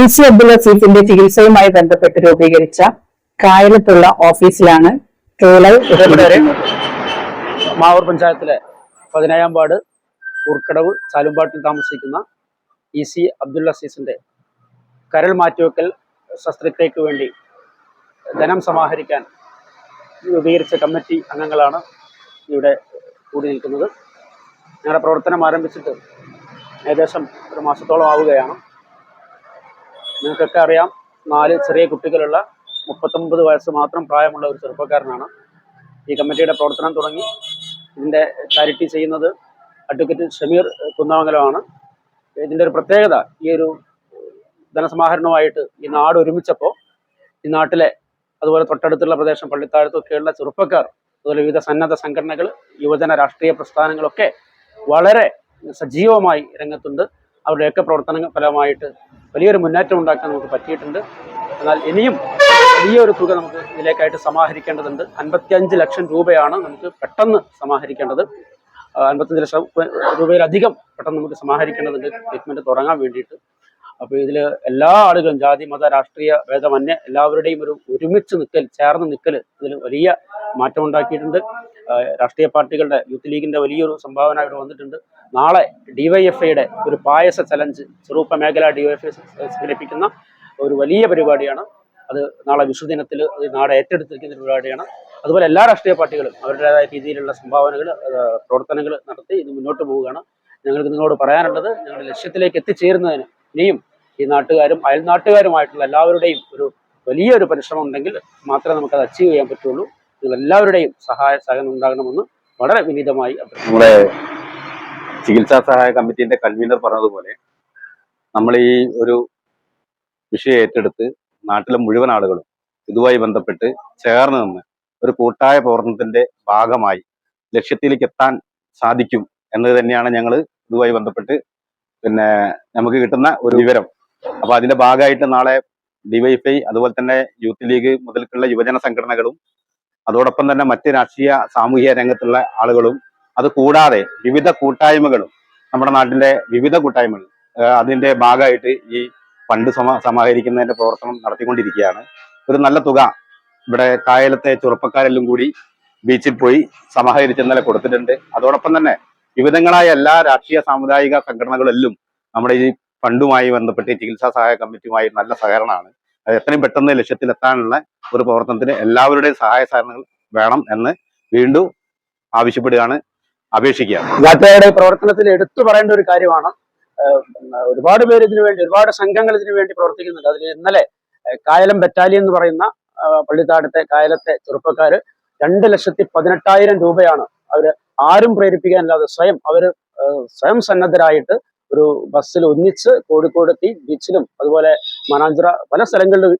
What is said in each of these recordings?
E C Abdul അസീഫിന്റെ ചികിത്സയുമായി ബന്ധപ്പെട്ട് രൂപീകരിച്ച കായലത്തുള്ള ഓഫീസിലാണ് മാവൂർ പഞ്ചായത്തിലെ പതിനേഴാം വാർഡ് ഉർക്കടവ് ചാലുംപാട്ടിൽ താമസിക്കുന്ന ഇ സി അബ്ദുൽ അസീസിന്റെ കരൾ മാറ്റിവെക്കൽ ശസ്ത്രക്രിയയ്ക്ക് വേണ്ടി ധനം സമാഹരിക്കാൻ രൂപീകരിച്ച കമ്മിറ്റി അംഗങ്ങളാണ് ഇവിടെ കൂടി നിൽക്കുന്നത്. ഞങ്ങളുടെ പ്രവർത്തനം ആരംഭിച്ചിട്ട് ഏകദേശം ഒരു മാസത്തോളം ആവുകയാണ്. നിങ്ങൾക്കൊക്കെ അറിയാം നാല് ചെറിയ കുട്ടികളുള്ള മുപ്പത്തൊമ്പത് വയസ്സ് മാത്രം പ്രായമുള്ള ഒരു ചെറുപ്പക്കാരനാണ്. ഈ കമ്മിറ്റിയുടെ പ്രവർത്തനം തുടങ്ങി. ഇതിന്റെ ചാരിറ്റി ചെയ്യുന്നത് അഡ്വക്കേറ്റ് ഷമീർ കുന്നാമംഗലമാണ്. ഇതിന്റെ ഒരു പ്രത്യേകത ഈ ഒരു ധനസമാഹരണവുമായിട്ട് ഈ നാട് ഒരുമിച്ചപ്പോൾ ഈ നാട്ടിലെ അതുപോലെ തൊട്ടടുത്തുള്ള പ്രദേശം പള്ളിത്താഴത്തൊക്കെയുള്ള ചെറുപ്പക്കാർ അതുപോലെ വിവിധ സന്നദ്ധ സംഘടനകൾ യുവജന രാഷ്ട്രീയ പ്രസ്ഥാനങ്ങളൊക്കെ വളരെ സജീവമായി രംഗത്തുണ്ട്. അവരുടെയൊക്കെ പ്രവർത്തനങ്ങൾ ഫലമായിട്ട് വലിയൊരു മുന്നേറ്റം ഉണ്ടാക്കാൻ നമുക്ക് പറ്റിയിട്ടുണ്ട്. എന്നാൽ ഇനിയും വലിയൊരു തുക നമുക്ക് ഇതിലേക്കായിട്ട് സമാഹരിക്കേണ്ടതുണ്ട്. അൻപത്തിയഞ്ച് ലക്ഷം രൂപയാണ് നമുക്ക് പെട്ടെന്ന് സമാഹരിക്കേണ്ടത്. അൻപത്തഞ്ച് ലക്ഷം രൂപയിലധികം പെട്ടെന്ന് നമുക്ക് സമാഹരിക്കേണ്ടതുണ്ട്. ട്രീറ്റ്മെന്റ് തുടങ്ങാൻ വേണ്ടിയിട്ട്. അപ്പോൾ ഇതിൽ എല്ലാ ആളുകളും ജാതി മത രാഷ്ട്രീയ ഭേദമന്യേ എല്ലാവരുടെയും ഒരു ഒരുമിച്ച് നിൽക്കൽ ചേർന്ന് നിൽക്കൽ ഇതിൽ വലിയ മാറ്റം ഉണ്ടാക്കിയിട്ടുണ്ട്. രാഷ്ട്രീയ പാർട്ടികളുടെ യൂത്ത് ലീഗിന്റെ വലിയൊരു സംഭാവന ഇവിടെ വന്നിട്ടുണ്ട്. നാളെ ഡിവൈഎഫ്ഐയുടെ ഒരു പായസ ചലഞ്ച് ചെറുപ്പ മേഖല ഡിവൈഎഫ്ഐ സംഘടിപ്പിക്കുന്ന ഒരു വലിയ പരിപാടിയാണ്. അത് നാളെ വിഷുദിനത്തിൽ നാട് ഏറ്റെടുത്തിരിക്കുന്ന ഒരു പരിപാടിയാണ്. അതുപോലെ എല്ലാ രാഷ്ട്രീയ പാർട്ടികളും അവരുടേതായ രീതിയിലുള്ള സംഭാവനകൾ പ്രവർത്തനങ്ങൾ നടത്തി ഇത് മുന്നോട്ട് പോവുകയാണ്. ഞങ്ങൾക്ക് നിങ്ങളോട് പറയാനുള്ളത് ഞങ്ങളുടെ ലക്ഷ്യത്തിലേക്ക് എത്തിച്ചേരുന്നതിന് ഇനിയും ഈ നാട്ടുകാരും അയൽ അയൽനാട്ടുകാരുമായിട്ടുള്ള എല്ലാവരുടെയും ഒരു വലിയൊരു പരിശ്രമം ഉണ്ടെങ്കിൽ മാത്രമേ നമുക്കത് അച്ചീവ് ചെയ്യാൻ പറ്റുള്ളൂ. നിങ്ങൾ എല്ലാവരുടെയും സഹായ സഹനം ഉണ്ടാകണമെന്ന് വളരെ വിനീതമായി നമ്മുടെ ചികിത്സാ സഹായ കമ്മിറ്റിന്റെ കൺവീനർ പറഞ്ഞതുപോലെ നമ്മൾ ഈ ഒരു വിഷയം ഏറ്റെടുത്ത് നാട്ടിലെ മുഴുവൻ ആളുകളും ഇതുമായി ബന്ധപ്പെട്ട് ചേർന്ന് നിന്ന് ഒരു കൂട്ടായ പ്രവർത്തനത്തിന്റെ ഭാഗമായി ലക്ഷ്യത്തിലേക്ക് എത്താൻ സാധിക്കും എന്നത് തന്നെയാണ് ഞങ്ങൾ ഇതുമായി ബന്ധപ്പെട്ട് പിന്നെ നമുക്ക് കിട്ടുന്ന ഒരു വിവരം. അപ്പൊ അതിന്റെ ഭാഗമായിട്ട് നാളെ ഡിവൈഫൈ അതുപോലെ തന്നെ യൂത്ത് ലീഗ് മുതൽക്കുള്ള യുവജന സംഘടനകളും അതോടൊപ്പം തന്നെ മറ്റ് രാഷ്ട്രീയ സാമൂഹിക രംഗത്തുള്ള ആളുകളും അത് കൂടാതെ വിവിധ കൂട്ടായ്മകളും നമ്മുടെ നാട്ടിലെ വിവിധ കൂട്ടായ്മകൾ അതിന്റെ ഭാഗമായിട്ട് ഈ ഫണ്ട് സമ സമാഹരിക്കുന്നതിന്റെ പ്രവർത്തനം നടത്തിക്കൊണ്ടിരിക്കുകയാണ്. ഒരു നല്ല തുക ഇവിടെ കായലത്തെ ചെറുപ്പക്കാരെല്ലാം കൂടി ബീച്ചിൽ പോയി സമാഹരിച്ച് കൊടുത്തിട്ടുണ്ട്. അതോടൊപ്പം തന്നെ വിവിധങ്ങളായ എല്ലാ രാഷ്ട്രീയ സാമുദായിക സംഘടനകളിലും നമ്മുടെ ഈ ഫണ്ടുമായി ബന്ധപ്പെട്ട് ചികിത്സാ സഹായ കമ്മിറ്റിയുമായി നല്ല സഹകരണമാണ്. അത് എത്രയും പെട്ടെന്ന് ലക്ഷ്യത്തിലെത്താനുള്ള ഒരു പ്രവർത്തനത്തിന് എല്ലാവരുടെയും സഹായ സഹകരണങ്ങൾ വേണം എന്ന് വീണ്ടും ആവശ്യപ്പെടുകയാണ് അപേക്ഷിക്കുകയാണ്. പ്രവർത്തനത്തിൽ എടുത്തു പറയേണ്ട ഒരു കാര്യമാണ്. ഒരുപാട് പേര് ഇതിനു വേണ്ടി ഒരുപാട് സംഘങ്ങൾ ഇതിനു വേണ്ടി പ്രവർത്തിക്കുന്നുണ്ട്. അതിൽ ഇന്നലെ കായലം ബറ്റാലിയൻ എന്ന് പറയുന്ന പള്ളിത്താടത്തെ കായലത്തെ ചെറുപ്പക്കാര് രണ്ട് ലക്ഷത്തി പതിനെട്ടായിരം രൂപയാണ് അവർ ആരും പ്രേരിപ്പിക്കാനില്ലാതെ സ്വയം അവർ സ്വയം സന്നദ്ധരായിട്ട് ഒരു ബസ്സിൽ ഒന്നിച്ച് കോഴിക്കോട് എത്തി ബീച്ചിലും അതുപോലെ മനാഞ്ചിറ പല സ്ഥലങ്ങളിലും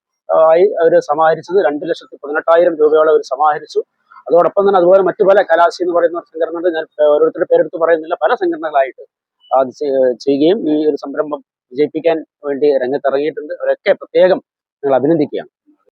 ആയി അവർ സമാഹരിച്ചത്. രണ്ട് ലക്ഷത്തി പതിനെട്ടായിരം രൂപയോളം അവർ സമാഹരിച്ചു. അതോടൊപ്പം തന്നെ അതുപോലെ മറ്റു പല കലാശി എന്ന് പറയുന്ന സംഘടനകൾ ഞാൻ ഓരോരുത്തരുടെ പേരെടുത്ത് പറയുന്നില്ല. പല സംഘടനകളായിട്ട് അത് ചെയ്യുകയും ഈ ഒരു സംരംഭം വിജയിപ്പിക്കാൻ വേണ്ടി രംഗത്തിറങ്ങിയിട്ടുണ്ട്. അവരൊക്കെ പ്രത്യേകം ഞങ്ങൾ അഭിനന്ദിക്കുകയാണ്.